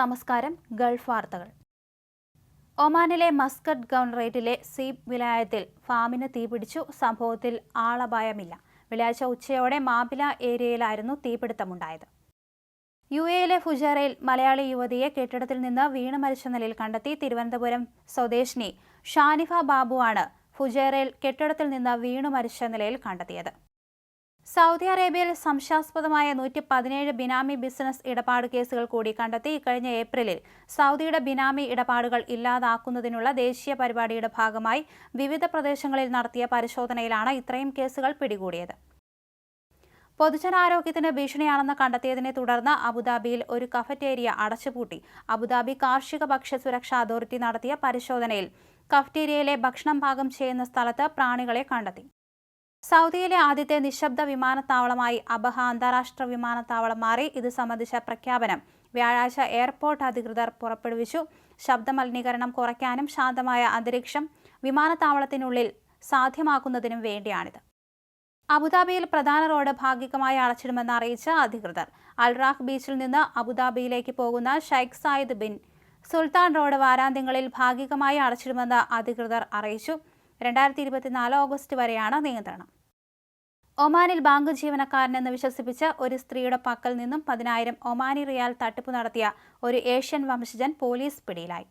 നമസ്കാരം ഗൾഫ് വാർത്തകൾ. ഒമാനിലെ മസ്കറ്റ് ഗവർണറേറ്റിലെ സീബ് വിലായത്തിൽ ഫാമിന് തീപിടിച്ചു. സംഭവത്തിൽ ആളപായമില്ല. വെള്ളിയാഴ്ച ഉച്ചയോടെ മാബില ഏരിയയിലായിരുന്നു തീപിടുത്തമുണ്ടായത്. യു എയിലെ ഫുജാറയിൽ മലയാളി യുവതിയെ കെട്ടിടത്തിൽ നിന്ന് വീണ് മരിച്ച നിലയിൽ കണ്ടെത്തി തിരുവനന്തപുരം സ്വദേശിനി ഷാനിഫ ബാബുവാണ് ഫുജേറയിൽ കെട്ടിടത്തിൽ നിന്ന് വീണു മരിച്ച നിലയിൽ കണ്ടെത്തിയത്. സൗദി അറേബ്യയിൽ സംശയാസ്പദമായ നൂറ്റി പതിനേഴ് ബിനാമി ബിസിനസ് ഇടപാട് കേസുകൾ കൂടി കണ്ടെത്തി. ഇക്കഴിഞ്ഞ ഏപ്രിലിൽ സൗദിയുടെ ബിനാമി ഇടപാടുകൾ ഇല്ലാതാക്കുന്നതിനുള്ള ദേശീയ പരിപാടിയുടെ ഭാഗമായി വിവിധ പ്രദേശങ്ങളിൽ നടത്തിയ പരിശോധനയിലാണ് ഇത്രയും കേസുകൾ പിടികൂടിയത്. പൊതുജനാരോഗ്യത്തിന് ഭീഷണിയാണെന്ന് കണ്ടെത്തിയതിനെ തുടർന്ന് അബുദാബിയിൽ ഒരു കഫറ്റേരിയ അടച്ചുപൂട്ടി. അബുദാബി കാർഷിക ഭക്ഷ്യ സുരക്ഷാ അതോറിറ്റി നടത്തിയ പരിശോധനയിൽ കഫറ്റേരിയയിലെ ഭക്ഷണം പാകം ചെയ്യുന്ന സ്ഥലത്ത് പ്രാണികളെ കണ്ടെത്തി. സൗദിയിലെ ആദ്യത്തെ നിശബ്ദ വിമാനത്താവളമായി അബഹ അന്താരാഷ്ട്ര വിമാനത്താവളം മാറി. ഇത് സംബന്ധിച്ച പ്രഖ്യാപനം വ്യാഴാഴ്ച എയർപോർട്ട് അധികൃതർ പുറപ്പെടുവിച്ചു. ശബ്ദമലിനീകരണം കുറയ്ക്കാനും ശാന്തമായ അന്തരീക്ഷം വിമാനത്താവളത്തിനുള്ളിൽ സാധ്യമാക്കുന്നതിനും വേണ്ടിയാണിത്. അബുദാബിയിൽ പ്രധാന റോഡ് ഭാഗികമായി അടച്ചിടുമെന്ന് അറിയിച്ച അധികൃതർ അൽറാഖ് ബീച്ചിൽ നിന്ന് അബുദാബിയിലേക്ക് പോകുന്ന Sheikh Zayed bin Sultan road വാരാന്ത്യങ്ങളിൽ ഭാഗികമായി അടച്ചിടുമെന്ന് അധികൃതർ അറിയിച്ചു. രണ്ടായിരത്തി ഇരുപത്തിനാല് ഓഗസ്റ്റ് വരെയാണ് നിയന്ത്രണം. ഒമാനിൽ ബാങ്ക് ജീവനക്കാരനെന്ന് വിശ്വസിപ്പിച്ച ഒരു സ്ത്രീയുടെ പക്കൽ നിന്നും പതിനായിരം ഒമാനി റിയാൽ തട്ടിപ്പ് നടത്തിയ ഒരു ഏഷ്യൻ വംശജൻ പോലീസ് പിടിയിലായി.